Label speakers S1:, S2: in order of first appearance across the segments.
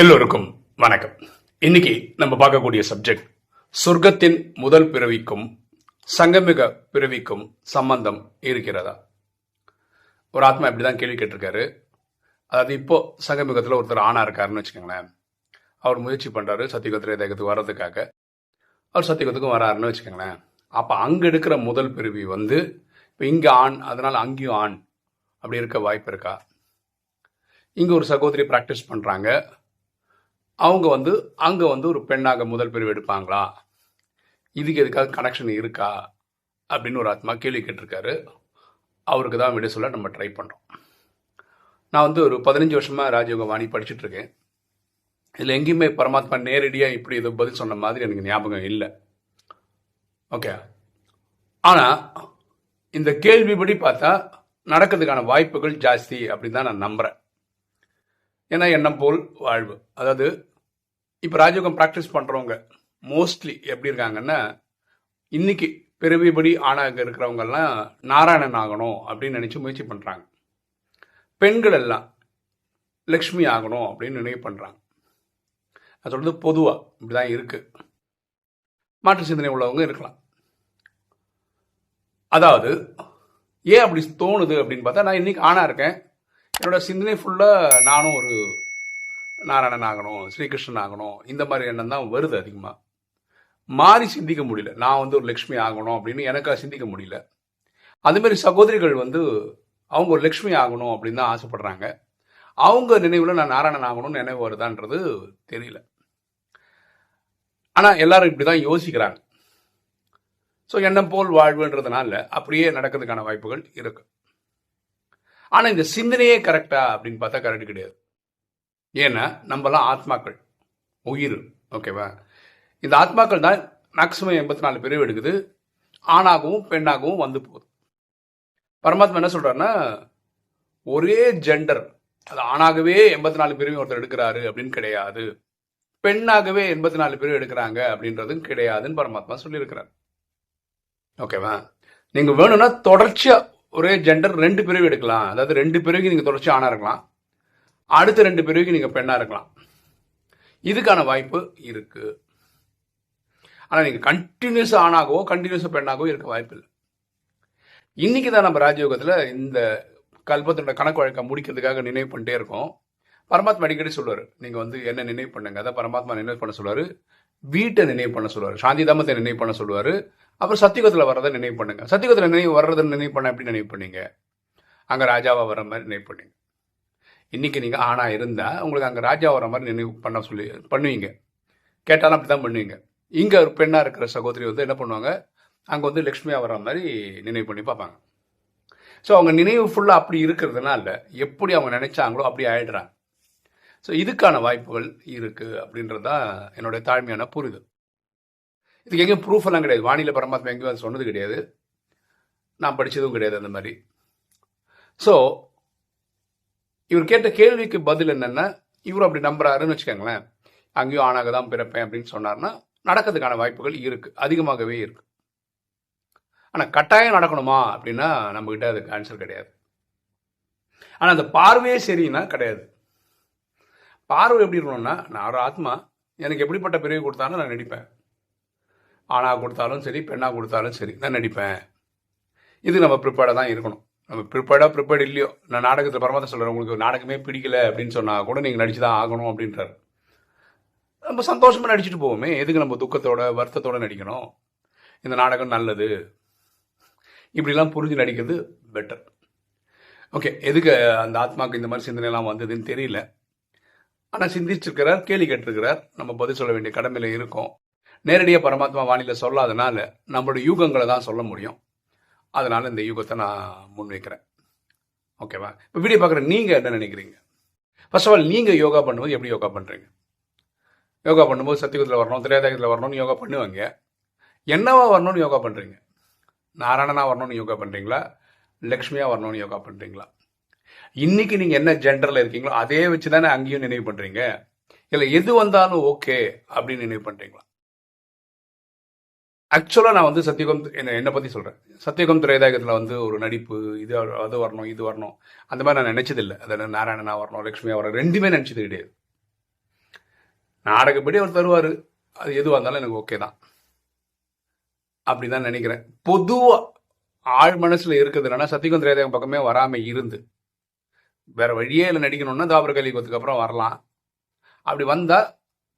S1: எல்லோருக்கும் வணக்கம். இன்னைக்கு நம்ம பார்க்கக்கூடிய சப்ஜெக்ட் சொர்க்கத்தின் முதல் பிறவிக்கும் சங்கமிக பிறவிக்கும் சம்பந்தம் இருக்கிறதா? ஒரு ஆத்மா இப்படிதான் கேள்வி கேட்டிருக்காரு. அதாவது இப்போ சங்கமிகத்தில் ஒருத்தர் ஆணா இருக்காருன்னு வச்சுக்கோங்களேன். அவர் முயற்சி பண்ணுறாரு சத்தியகுத்திர தேகத்துக்கு வர்றதுக்காக. அவர் சத்தியகுத்துக்கும் வராருன்னு வச்சுக்கோங்களேன். அப்போ அங்கே எடுக்கிற முதல் பிறவி வந்து இப்போ இங்கே ஆண் அதனால் அங்கேயும் ஆண் அப்படி இருக்க வாய்ப்பு இருக்கா? இங்கே ஒரு சகோதரி ப்ராக்டிஸ் பண்ணுறாங்க அவங்க வந்து அங்கே வந்து ஒரு பெண்ணாக முதல் பிரிவு எடுப்பாங்களா? இதுக்கு எதுக்காக கனெக்ஷன் இருக்கா? அப்படின்னு ஒரு ஆத்மா கேள்வி கேட்டிருக்காரு. அவருக்கு தான் விட சொல்ல நம்ம ட்ரை பண்ணுறோம் நான் வந்து ஒரு பதினஞ்சு வருஷமாக ராஜயோக வாணி படிச்சுட்ருக்கேன் இதில் எங்கேயுமே பரமாத்மா நேரடியாக இப்படி இது பதில் சொன்ன மாதிரி எனக்கு ஞாபகம் இல்லை. ஓகே ஆனால் இந்த கேள்விப்படி பார்த்தா நடக்கிறதுக்கான வாய்ப்புகள் ஜாஸ்தி அப்படின்னு தான் நான் நம்புகிறேன் ஏன்னா எண்ணம் போல் வாழ்வு. அதாவது இப்போ ராஜயோகம் ப்ராக்டிஸ் பண்ணுறவங்க மோஸ்ட்லி எப்படி இருக்காங்கன்னா இன்னைக்கு பிறவிபடி ஆணாக இருக்கிறவங்கெல்லாம் நாராயணன் ஆகணும் அப்படின்னு நினச்சி முயற்சி பண்ணுறாங்க பெண்கள் எல்லாம் லக்ஷ்மி ஆகணும் அப்படின்னு நினைவு பண்ணுறாங்க நான் சொல்கிறது பொதுவாக இப்படிதான் இருக்குது மாற்று சிந்தனை உள்ளவங்க இருக்கலாம். அதாவது ஏன் அப்படி தோணுது அப்படின்னு பார்த்தா நான் இன்றைக்கி ஆணாக இருக்கேன். என்னோட சிந்தனை ஃபுல்லாக நானும் ஒரு நாராயணன் ஆகணும் ஸ்ரீகிருஷ்ணன் ஆகணும் இந்த மாதிரி எண்ணம் தான் வருது அதிகமாக மாறி சிந்திக்க முடியல. நான் வந்து ஒரு லக்ஷ்மி ஆகணும் அப்படின்னு எனக்கு சிந்திக்க முடியல. அதுமாரி சகோதரிகள் வந்து அவங்க ஒரு லக்ஷ்மி ஆகணும் அப்படின்னு தான் ஆசைப்படுறாங்க. அவங்க நினைவில் நான் நாராயணன் ஆகணும்னு நினைவு வருதான்றது தெரியல. ஆனால் எல்லாரும் இப்படிதான் யோசிக்கிறாங்க. ஸோ எண்ணம் போல் வாழ்வுன்றதுனால அப்படியே நடக்கிறதுக்கான வாய்ப்புகள் இருக்கு. ஆனால் இந்த சிந்தனையே கரெக்டா அப்படின்னு பார்த்தா கரெக்ட் கிடையாது. ஏன்னா நம்மலாம் ஆத்மாக்கள். உயிர். ஓகேவா? இந்த ஆத்மாக்கள் தான் மேக்சிமம் எண்பத்தி நாலு பிரிவு எடுக்குது. ஆணாகவும் பெண்ணாகவும் வந்து போகுது. பரமாத்மா என்ன சொல்கிறாருன்னா ஒரே ஜெண்டர் அது ஆணாகவே எண்பத்தி நாலு பிரிவு ஒருத்தர் எடுக்கிறாரு அப்படின்னு கிடையாது. பெண்ணாகவே எண்பத்தி நாலு பிரிவு எடுக்கிறாங்க அப்படின்றதும் கிடையாதுன்னு பரமாத்மா சொல்லியிருக்கிறார். ஓகேவா? நீங்கள் வேணும்னா தொடர்ச்சியாக ஒரே ஜெண்டர் ரெண்டு பிரிவு எடுக்கலாம். அதாவது ரெண்டு பிரிவுக்கு நீங்கள் தொடர்ச்சி ஆணாக இருக்கலாம். அடுத்த ரெண்டு பிரிவுக்கு நீங்கள் பெண்ணாக இருக்கலாம். இதுக்கான வாய்ப்பு இருக்கு. ஆனால் நீங்கள் கண்டினியூஸ் ஆணாகவோ கண்டினியூஸாக பெண்ணாகவோ இருக்க வாய்ப்பு இல்லை. இன்னைக்கு தான் நம்ம ராஜயோகத்தில் இந்த கல்பத்தோட கணக்கு வழக்கம் முடிக்கிறதுக்காக நினைவு பண்ணிட்டே இருக்கோம். பரமாத்மா அடிக்கடி சொல்லுவார் நீங்கள் வந்து என்ன நினைவு பண்ணுங்க? அதான் பரமாத்மா நினைவு பண்ண சொல்லுவார். வீட்டை நினைவு பண்ண சொல்லுவார். சாந்தி தாமத்தை நினைவு பண்ண சொல்லுவார். அப்புறம் சத்தியகத்தில் வர்றதை நினைவு பண்ணுங்க. சத்தியகத்தில் நினைவு வர்றதை நினைவு பண்ண எப்படி நினைவு பண்ணீங்க? அங்கே ராஜாவாக வர மாதிரி நினைவு பண்ணீங்க. இன்றைக்கி நீங்கள் ஆணாக இருந்தால் உங்களுக்கு அங்கே ராஜா வர மாதிரி நினைவு பண்ண சொல்லி பண்ணுவீங்க. கேட்டாலும் அப்படிதான் பண்ணுவீங்க. இங்கே ஒரு பெண்ணாக இருக்கிற சகோதரி வந்து என்ன பண்ணுவாங்க? அங்கே வந்து லக்ஷ்மியாக வர மாதிரி நினைவு பண்ணி பார்ப்பாங்க. ஸோ அவங்க நினைவு ஃபுல்லாக அப்படி இருக்கிறதுனால எப்படி அவங்க நினைச்சாங்களோ அப்படி ஆயிடுறாங்க. ஸோ இதுக்கான வாய்ப்புகள் இருக்குது அப்படின்றது தான் என்னுடைய தாழ்மையான புரிதல். இதுக்கு எங்கேயும் ப்ரூஃப் எல்லாம் கிடையாது. வானிலை பரமாத்மா எங்கேயும் அது சொன்னது கிடையாது. நான் படித்ததும் கிடையாது அந்த மாதிரி. ஸோ இவர் கேட்ட கேள்விக்கு பதில் என்னென்னா இவர் அப்படி நம்புறாருன்னு வச்சுக்கோங்களேன். அங்கேயும் ஆணாக தான் பிறப்பேன் அப்படின்னு சொன்னார்னா நடக்கிறதுக்கான வாய்ப்புகள் இருக்கு. அதிகமாகவே இருக்கு. ஆனால் கட்டாயம் நடக்கணுமா அப்படின்னா நம்மக்கிட்ட அதுக்கு ஆன்சர் கிடையாது. ஆனால் அந்த பார்வையே சரின்னா கிடையாது. பார்வை எப்படி இருக்கணும்னா நான் ஒரு ஆத்மா எனக்கு எப்படிப்பட்ட பிரிவு கொடுத்தாலும் நான் நடிப்பேன். ஆணாக கொடுத்தாலும் சரி பெண்ணாக கொடுத்தாலும் சரி நான் நடிப்பேன். இது நம்ம ப்ரிப்பேர்டாக தான் இருக்கணும். நம்ம ப்ரிப்பேர்டாக ப்ரிப்பேர்ட் இல்லையோ? நான் நாடகத்தில் பரமாத்மா சொல்கிறேன் உங்களுக்கு நாடகமே பிடிக்கல அப்படின்னு சொன்னால் கூட நீங்கள் நடிச்சு தான் ஆகணும் அப்படின்றாரு. நம்ம சந்தோஷமாக நடிச்சுட்டு போவோமே. எதுக்கு நம்ம துக்கத்தோட வருத்தத்தோட நடிக்கணும்? இந்த நாடகம் நல்லது. இப்படிலாம் புரிஞ்சு நடிக்கிறது பெட்டர் ஓகே எதுக்கு அந்த ஆத்மாவுக்கு இந்த மாதிரி சிந்தனைலாம் வந்ததுன்னு தெரியல. ஆனால் சிந்திச்சிருக்கிறார் கேள்வி கேட்டிருக்கிறார். நம்ம பதில் சொல்ல வேண்டிய கடமையில் இருக்கோம். நேரடியாக பரமாத்மா வானிலை சொல்லாதனால நம்மளோட யூகங்களை தான் சொல்ல முடியும். அதனால் இந்த யூகத்தை நான் முன்வைக்கிறேன். ஓகேவா? இப்போ வீடியோ பார்க்குற நீங்கள் என்ன நினைக்கிறீங்க? ஃபர்ஸ்ட் ஆஃப் ஆல் நீங்கள் யோகா பண்ணும்போது எப்படி யோகா பண்ணுறீங்க யோகா பண்ணும்போது சத்தியகுத்தில் வரணும் திரையதாயத்தில் வரணும்னு யோகா பண்ணுவாங்க. என்னவா வரணும்னு யோகா பண்ணுறீங்க நாராயணனா வரணும்னு யோகா பண்ணுறீங்களா லக்ஷ்மியாக வரணும்னு யோகா பண்ணுறீங்களா இன்னைக்கு நீங்கள் என்ன ஜெண்டரில் இருக்கீங்களோ அதே வச்சு தானே அங்கேயும் நினைவு பண்ணுறீங்க இல்லை எது வந்தாலும் ஓகே அப்படின்னு நினைவு பண்ணுறீங்களா ஆக்சுவலாக நான் வந்து சத்தியகம் என்ன என்னை பற்றி சொல்கிறேன் சத்தியகம் திரையதாயகத்தில் வந்து ஒரு நடிப்பு இது அது வரணும் இது வரணும். அந்த மாதிரி நான் நினைச்சதில்லை. அதாவது நாராயணனா வரணும் லக்ஷ்மியா வரணும் ரெண்டுமே நினச்சது கிடையாது. நாடகப்படி அவர் தருவார். அது எதுவாக இருந்தாலும் எனக்கு ஓகே தான். அப்படி தான் நினைக்கிறேன். பொதுவாக ஆழ் மனசில் இருக்கிறது என்னன்னா சத்தியகுந்த பக்கமே வராமல் இருந்து வேற வழியே இல்லை நடிக்கணும்னா தாபர கலிபத்துக்கு அப்புறம் வரலாம். அப்படி வந்தால்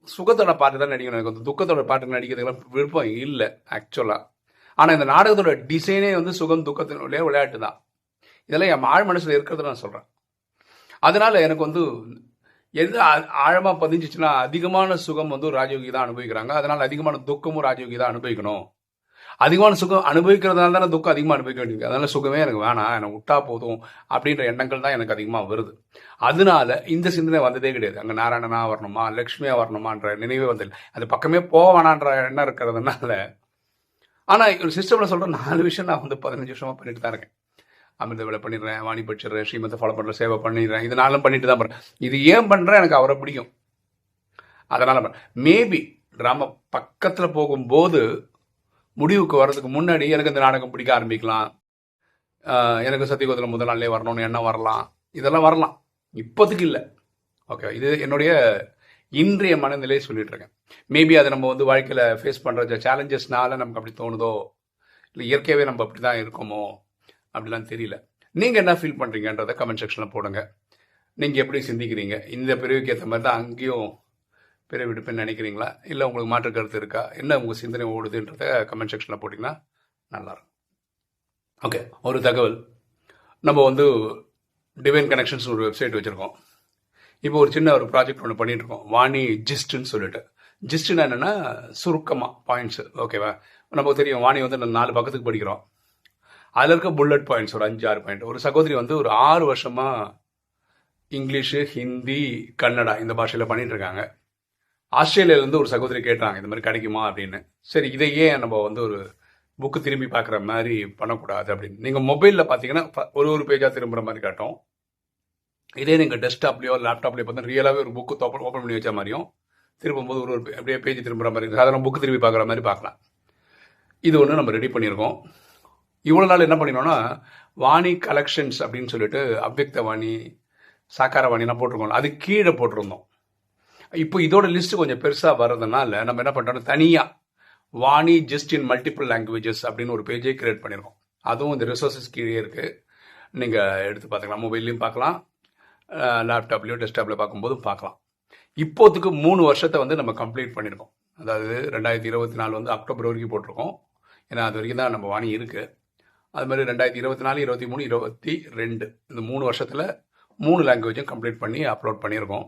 S1: சுகத்தோட பாட்டு தான் நடிக்கணும். எனக்கு வந்து துக்கத்தோட பாட்டு நடிக்கிறதுக்கெல்லாம் விருப்பம் இல்லை ஆக்சுவலாக ஆனால் இந்த நாடகத்தோட டிசைனே வந்து சுகம் துக்கத்தினுடைய விளையாட்டு தான். இதெல்லாம் என் ஆழ் மனசில் இருக்கிறத நான் சொல்கிறேன் அதனால் எனக்கு வந்து எது ஆழமாக பதிஞ்சிச்சுன்னா அதிகமான சுகம் வந்து ராஜயோகி தான் அனுபவிக்கிறாங்க. அதனால் அதிகமான துக்கமும் ராஜயோகி தான் அனுபவிக்கணும். அதிகமான சுகம் அனுபவிக்கிறதுனால தானே துக்கம் அதிகமாக அனுபவிக்க வேண்டியது அதனால சுகமே எனக்கு வேணாம். எனக்கு விட்டா போதும் அப்படின்ற எண்ணங்கள் தான் எனக்கு அதிகமாக வருது. அதனால இந்த சிந்தனை வந்ததே கிடையாது. அங்கே நாராயணனா வரணுமா லக்ஷ்மியா வரணுமான்ற நினைவே வந்ததில்லை. அது பக்கமே போவானான்ற எண்ணம் இருக்கிறதுனால. ஆனால் ஒரு சிஸ்டமில் சொல்கிற நாலு விஷயம் நான் வந்து பதினஞ்சு வருஷமாக பண்ணிட்டு தான் இருக்கேன். அமிர்த வேலை பண்ணிடுறேன் வாணி படிச்சிடுறேன் ஸ்ரீமத்தை ஃபாலோ பண்ணுற சேவை பண்ணிடுறேன். இதனாலும் பண்ணிட்டு தான் பண்ணுறேன் இது ஏன் பண்ணுறேன் எனக்கு அவரை பிடிக்கும். அதனால் மேபி ட்ராமா பக்கத்தில் போகும்போது முடிவுக்கு வர்றதுக்கு முன்னாடி எனக்கு இந்த நாடகம் பிடிக்க ஆரம்பிக்கலாம். எனக்கு சத்தியகோதில் முதல் நாள்லேயே வரணும்னு என்ன வரலாம். இதெல்லாம் வரலாம். இப்போதைக்கு இல்லை. ஓகே இது என்னுடைய இன்றைய மனநிலையை சொல்லிட்டு இருக்கேன். மேபி அதை நம்ம வந்து வாழ்க்கையில் ஃபேஸ் பண்ணுற சேலஞ்சஸ்னால நமக்கு அப்படி தோணுதோ? இல்லை இயற்கையாகவே நம்ம அப்படி தான் இருக்கோமோ? அப்படிலாம் தெரியல. நீங்கள் என்ன ஃபீல் பண்ணுறீங்கன்றதை கமெண்ட் செக்ஷனில் போடுங்க. நீங்கள் எப்படி சிந்திக்கிறீங்க? இந்த பிரிவுக்கு ஏற்ற மாதிரி தான் அங்கேயும் பெரிய விடுப்பேன்னு நினைக்கிறீங்களா? இல்லை உங்களுக்கு மாற்று கருத்து இருக்கா? என்ன உங்கள் சிந்தனை ஓடுதுன்றத கமெண்ட் செக்ஷனில் போட்டிங்கன்னா நல்லாயிருக்கும். ஓகே ஒரு தகவல். நம்ம வந்து டிவைன் கனெக்ஷன்ஸ் ஒரு வெப்சைட் வச்சுருக்கோம். இப்போ ஒரு சின்ன ஒரு ப்ராஜெக்ட் ஒன்று பண்ணிகிட்ருக்கோம் வாணி ஜிஸ்ட்னு சொல்லிட்டு. ஜிஸ்ட்னா என்னென்னா சுருக்கமாக பாயிண்ட்ஸு ஓகேவா நமக்கு தெரியும் வாணி வந்து நாலு பக்கத்துக்கு படிக்கிறோம். அதில் இருக்க புல்லட் பாயிண்ட்ஸ் ஒரு அஞ்சு ஆறு பாயிண்ட் ஒரு சகோதரி வந்து ஒரு ஆறு வருஷமாக இங்கிலீஷு ஹிந்தி கன்னடா இந்த பாஷையில் பண்ணிகிட்ருக்காங்க ஆஸ்திரேலியாவிலேருந்து ஒரு சகோதரி கேட்டாங்க இந்த மாதிரி கிடைக்குமா? அப்படின்னு. சரி இதையே நம்ம வந்து ஒரு புக்கு திரும்பி பார்க்குற மாதிரி பண்ணக்கூடாது அப்படின்னு. நீங்கள் மொபைலில் பார்த்தீங்கன்னா ஒரு ஒரு பேஜாக திரும்புகிற மாதிரி காட்டும். இதே நீங்கள் டெஸ்க்டாப்லேயோ லேப்டாப்லேயோ பார்த்தா ரியலாகவே ஒரு புக்கு ஓப்பன் ஓப்பன் பண்ணி வச்ச மாதிரியும் திரும்பும்போது ஒரு ஒரு அப்படியே பேஜ் திரும்புகிற மாதிரி சாதாரண புக்கு திரும்பி பார்க்குற மாதிரி பார்க்கலாம். இது ஒன்று நம்ம ரெடி பண்ணியிருக்கோம். இவ்வளோ நாள் என்ன பண்ணினோம்னா வாணி கலெக்ஷன்ஸ் அப்படின்னு சொல்லிட்டு அவ்வக்த வாணி சாக்கார வாணிலாம் போட்டிருக்கோம் அது கீழே போட்டிருந்தோம். இப்போ இதோட லிஸ்ட் கொஞ்சம் பெருசாக வர்றதுனால நம்ம என்ன பண்ணுறோம் தனியாக Vani just in multiple languages அப்படின்னு ஒரு பேஜே கிரியேட் பண்ணியிருக்கோம் அதுவும் இந்த ரிசோர்ஸஸ் கீழே இருக்குது நீங்கள் எடுத்து பார்த்துக்கலாம். மொபைல்லையும் பார்க்கலாம். லேப்டாப்லேயோ டெஸ்க்டாப்பில் பார்க்கும்போதும் பார்க்கலாம். இப்போத்துக்கு மூணு வருஷத்தை வந்து நம்ம கம்ப்ளீட் பண்ணியிருக்கோம் அதாவது ரெண்டாயிரத்தி இருபத்தி நாலு வந்து அக்டோபர் வரைக்கும் போட்டிருக்கோம். ஏன்னா அது வரைக்கும் தான் நம்ம வாணி இருக்குது அது மாதிரி ரெண்டாயிரத்தி இருபத்தி நாலு இருபத்தி மூணு இருபத்தி ரெண்டு இந்த மூணு வருஷத்தில் மூணு லாங்குவேஜும் கம்ப்ளீட் பண்ணி அப்லோட் பண்ணியிருக்கோம்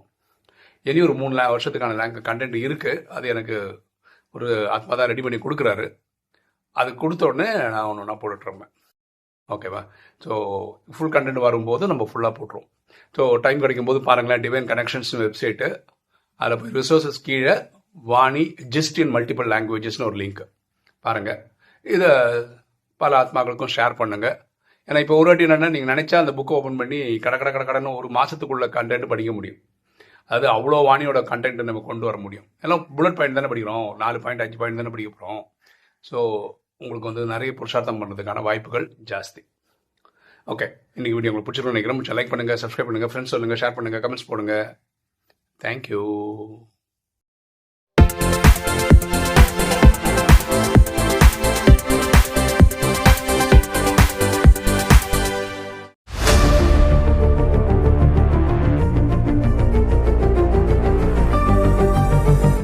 S1: இனி ஒரு மூணு வருஷத்துக்கான லேங்க் கண்டென்ட் இருக்குது அது எனக்கு ஒரு ஆத்மா தான் ரெடி பண்ணி கொடுக்குறாரு. அது கொடுத்த உடனே நான் ஒன்று ஒன்றா போட்டுட்ருப்பேன் ஓகேவா ஸோ ஃபுல் கண்டென்ட் வரும்போது நம்ம ஃபுல்லாக போட்டுருவோம். ஸோ டைம் கிடைக்கும் போது பாருங்களேன் டிவைன் கனெக்ஷன்ஸ் வெப்சைட்டு அதில் போய் ரிசோர்ஸஸ் கீழே வாணி ஜிஸ்ட் இன் மல்டிபிள் லாங்குவேஜஸ்னு ஒரு லிங்க் பாருங்கள் இதை பல ஆத்மாக்களுக்கும் ஷேர் பண்ணுங்க. ஏன்னா இப்போ ஒரு வாட்டி என்னென்னா நீங்கள் நினச்சா அந்த புக்கை ஓப்பன் பண்ணி கடை கடை கடை கடைன்னு ஒரு மாதத்துக்குள்ளே கண்டென்ட் படிக்க முடியும். அது அவ்வளோ வாணியோட கண்டென்ட் நம்ம கொண்டு வர முடியும். எல்லாம் புல்லட் பாயிண்ட் தானே படிக்கிறோம். நாலு பாயிண்ட் அஞ்சு பாயிண்ட் தானே படிக்க போகிறோம் ஸோ உங்களுக்கு வந்து நிறைய புருஷார்த்தம் பண்ணுறதுக்கான வாய்ப்புகள் ஜாஸ்தி. ஓகே இன்றைக்கி வீடியோ உங்களுக்கு பிடிச்சிருக்கோம் நினைக்கிறேன். லைக் பண்ணுங்கள் சப்ஸ்கிரைப் பண்ணுங்கள் ஃப்ரெண்ட்ஸ் சொல்லுங்கள் ஷேர் பண்ணுங்கள் கமெண்ட்ஸ் போடுங்க. தேங்க்யூ